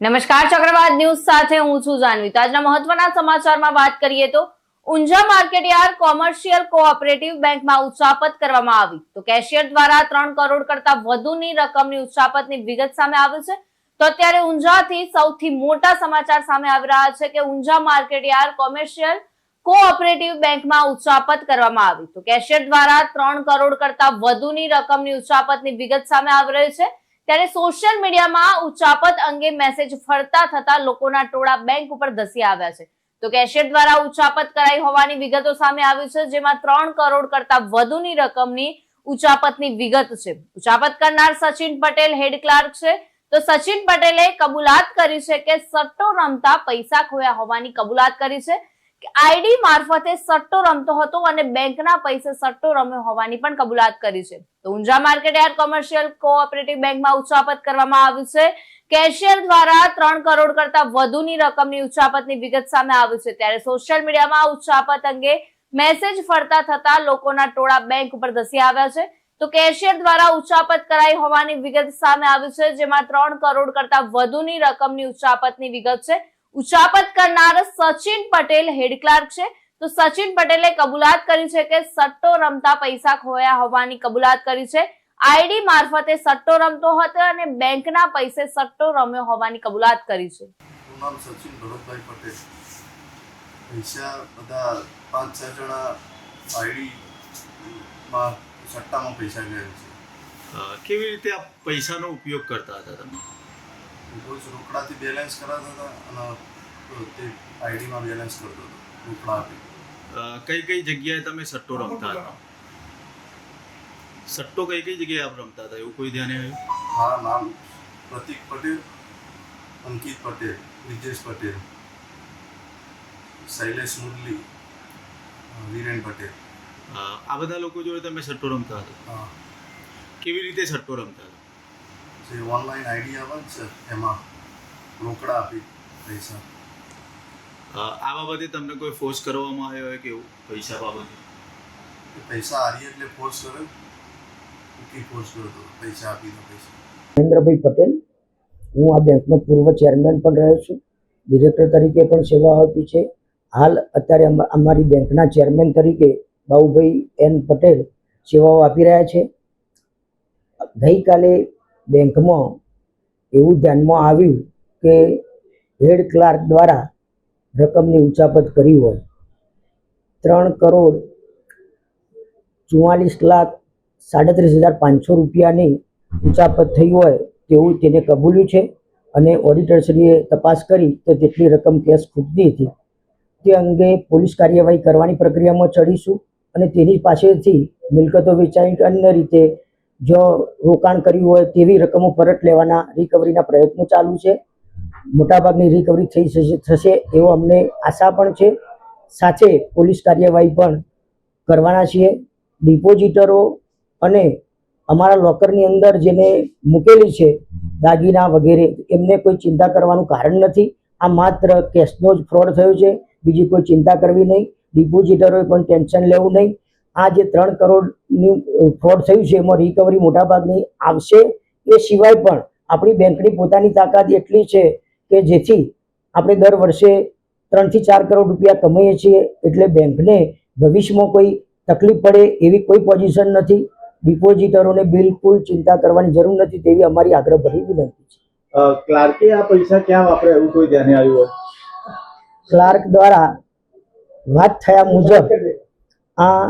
નમસ્કાર, ચક્રવાત ન્યૂઝ સાથે હું છું જાનવી. આજના મહત્વના સમાચારમાં વાત કરીએ તો ઊંઝા માર્કેટયાર્ડ કોમર્શિયલ કોઓપરેટિવ બેંકમાં ઉચ્ચાપત કરવામાં આવી. તો કેશિયર દ્વારા ત્રણ કરોડ કરતા વધુની રકમની ઉચ્ચાપતની વિગત સામે આવી છે. તો અત્યારે ઊંઝાથી સૌથી મોટા સમાચાર સામે આવી રહ્યા છે કે ઊંઝા માર્કેટયાર્ડ કોમર્શિયલ કોઓપરેટિવ બેંકમાં ઉચ્ચાપત કરવામાં આવી. તો કેશિયર દ્વારા ત્રણ કરોડ કરતા વધુની રકમની ઉચ્ચાપતની વિગત સામે આવી રહી છે. ત્યારે સોશિયલ મીડિયામાં ઉચાપત અંગે મેસેજ ફરતા થતા લોકોના ટોળા બેંક ઉપર ધસી આવ્યા છે. તો કેશિયર દ્વારા ઉચાપત કરાઈ હોવાની વિગતો સામે આવી છે, જેમાં ત્રણ કરોડ કરતા વધુની રકમની ઉચાપતની વિગત છે. ઉચાપત કરનાર સચિન પટેલ હેડ ક્લાર્ક છે. તો સચિન પટેલે કબૂલાત કરી છે કે સટ્ટો રમતા પૈસા ખોયા હોવાની કબૂલાત કરી છે. આઈડી મારફતે સટ્ટો રમતો હતો અને બેંકના પૈસે સટ્ટો રમ્યો હોવાની પણ કબૂલાત કરી છે. તો Unjha market yard commercial cooperative બેંકમાં ઉચ્ચાપત કરવામાં આવ્યું છે. કેશિયર દ્વારા ત્રણ કરોડ કરતા વધુની રકમની ઉચ્ચાપતની વિગત સામે આવી છે. ત્યારે સોશિયલ મીડિયામાં ઉચ્ચાપત અંગે મેસેજ ફરતા થતા લોકોના ટોળા બેંક ઉપર ધસી આવ્યા છે. તો કેશિયર દ્વારા ઉચ્ચાપત કરાઈ હોવાની વિગત સામે આવી છે, જેમાં ત્રણ કરોડ કરતા વધુની રકમની ઉચ્ચાપતની વિગત છે. ઉચાપત કરનાર સચિન પટેલ હેડ ક્લાર્ક છે. તો સચિન પટેલે કબૂલાત કરી છે કે સટ્ટો રમતા પૈસા ખોયા હોવાની કબૂલાત કરી છે. આઈડી મારફતે સટ્ટો રમતો હતો અને બેંકના પૈસે સટ્ટો રમ્યો હોવાની કબૂલાત કરી છે. નામ સચિન ભરતભાઈ પટેલ. પૈસા બધા પાંચ છ જણા આઈડી સટ્ટામાં પૈસા ગયા છે. કેવી રીતે આ પૈસાનો ઉપયોગ કરતા હતા તમે? કોઈ રોકડાથી બેલેન્સ કરાતા હતા અને તે આઈડીમાં બેલેન્સ કરતો હતો રોકડા આપી. કઈ કઈ જગ્યાએ તમે સટ્ટો રમતા હતા સટ્ટો કઈ કઈ જગ્યાએ આપ રમતા હતા એવું કોઈ ધ્યાને આવ્યું? હા નામ પ્રતિક પટેલ અંકિત પટેલ બ્રિજેશ પટેલ શૈલેષ મુરલી વિરેન પટેલ. આ બધા લોકો જોડે તમે સટ્ટો રમતા હતા? હા. કેવી રીતે સટ્ટો રમતા હતા? જે ઓનલાઈન આઈડી આવે છે એમાં રોકડા આપી પૈસા. આ બાબતે તમને કોઈ ફોર્સ કરવામાં આવ્યો હોય કે એવું? પૈસા બાબતે? પૈસા હારી એટલે ફોર્સ કરે. કે ફોર્સ કરતો પૈસા આપી દો પૈસા. મહેન્દ્રભાઈ પટેલ હું આ બેંકનો પૂર્વ ચેરમેન પણ રહ્યો છું. ડિરેક્ટર તરીકે પણ સેવા આપી છે. હાલ અત્યારે અમા- અમારી બેંકના ચેરમેન તરીકે બાબુભાઈ એન પટેલ સેવાઓ આપી રહ્યા છે. ગઈકાલે બેંકમાં એવું ધ્યાનમાં આવ્યું કે હેડ ક્લાર્ક દ્વારા રકમની ઉચાપત કરી હોય. ત્રણ કરોડ ચુમ્માલીસ લાખ સાડત્રીસ હજાર પાંચસો રૂપિયાની ઉચાપત થઈ હોય તેવું તેને કબૂલ્યું છે અને ઓડિટરશ્રીએ તપાસ કરી તો તેટલી રકમ કેશ ખૂટતી હતી. તે અંગે પોલીસ કાર્યવાહી કરવાની પ્રક્રિયામાં ચડીશું અને તેની પાસેથી મિલકતો વેચાઈ અન્ય રીતે જો રોકાણ કર્યું હોય તેવી રકમો પરત લેવાના રિકવરીના પ્રયત્નો ચાલુ છે. મોટાભાગની રિકવરી થઈ થશે એવો અમને આશા પણ છે. સાથે પોલીસ કાર્યવાહી પણ કરવાના છીએ. ડિપોઝિટરો અને અમારા લોકરની અંદર જેને મૂકેલી છે દાગીના વગેરે, એમને કોઈ ચિંતા કરવાનું કારણ નથી. આ માત્ર કેશનો જ ફ્રોડ થયો છે. બીજી કોઈ ચિંતા કરવી નહીં. ડિપોઝિટરોએ પણ ટેન્શન લેવું નહીં. આ જે ત્રણ કરોડની ફ્રોડ થયું છે એમાં રિકવરી મોટાભાગની આવશે. એ સિવાય પણ આપણી બેંકની પોતાની તાકાત એટલી છે કે જેથી આપણે દર વર્ષે ત્રણથી ચાર કરોડ રૂપિયા કમાઈએ છીએ એટલે બેંકને ભવિષ્યમાં કોઈ તકલીફ પડે એવી કોઈ પોઝિશન નથી. ડિપોઝિટરોને બિલકુલ ચિંતા કરવાની જરૂર નથી તેવી અમારી આગ્રહભરી વિનંતી છે. ક્લાર્કે આ પૈસા ક્યાં વાપરે એવું કોઈ ધ્યાને આવ્યું હોય? ક્લાર્ક દ્વારા વાત થયા મુજબ આ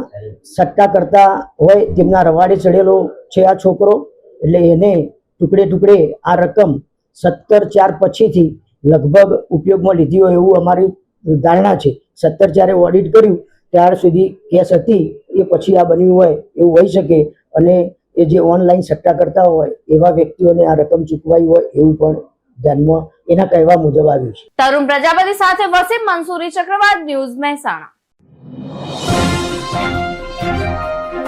સટ્ટા કરતા હોય તેમના રવાડે ચડેલો છે આ છોકરો, એટલે એને ટુકડે ટુકડે આ રકમ સત્તર ચાર પછીથી લગભગ ઉપયોગમાં લીધી હોય એવું અમારી ધારણા છે. સત્તર ચારે ઓડિટ કર્યું, ત્યાર સુધી કેસ હતી, એ પછી આ બન્યું હોય એવું હોઈ શકે. અને એ જે ઓનલાઈન સટ્ટા કરતા હોય, એવા વ્યક્તિઓને આ રકમ ચૂકવાઈ હોય એવું પણ ધ્યાનમાં એના કહેવા મુજબ આવ્યું છે. તરુણ પ્રજાપતિ સાથે વસીમ મંસૂરી ચક્રવાત ન્યૂઝ મહેસાણા.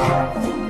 Thank you.